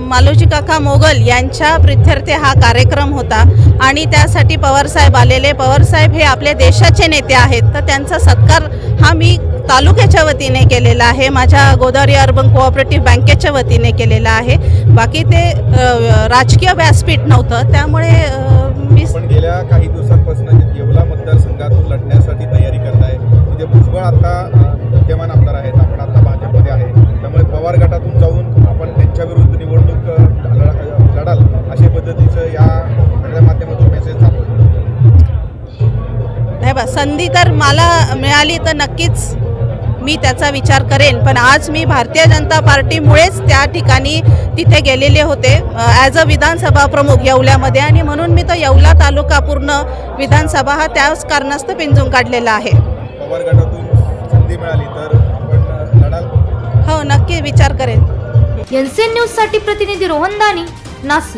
मालोजी काका मोगल यांच्या प्रित्यर्थे हा कार्यक्रम होता. आणि त्यासाठी पवारसाहेब आलेले. पवारसाहेब हे आपल्या देशाचे नेते आहेत. तर त्यांचा सत्कार हा मी तालुक्याच्या वतीने केलेला आहे. माझ्या गोदावरी अर्बन कोऑपरेटिव्ह बँकेच्या वतीने केलेला आहे. बाकी ते राजकीय व्यासपीठ नव्हतं. त्यामुळे मी गेल्या काही दिवसांपासून नाही बा संधी तर मला मिळाली तर नक्कीच मी त्याचा विचार करेन. पण आज मी भारतीय जनता पार्टीमुळेच त्या ठिकाणी तिथे गेलेले होते ॲज अ विधानसभा प्रमुख येवल्यामध्ये. आणि म्हणून मी तो येवला तालुका पूर्ण विधानसभा हा त्याच कारणास्तव पिंजून काढलेला आहे. पवार गटातून संधी मिळाली तर आपण अ, लढाल. हो नक्की विचार करेन. एन सी न्यूजसाठी प्रतिनिधी रोहन दानी नाशिक.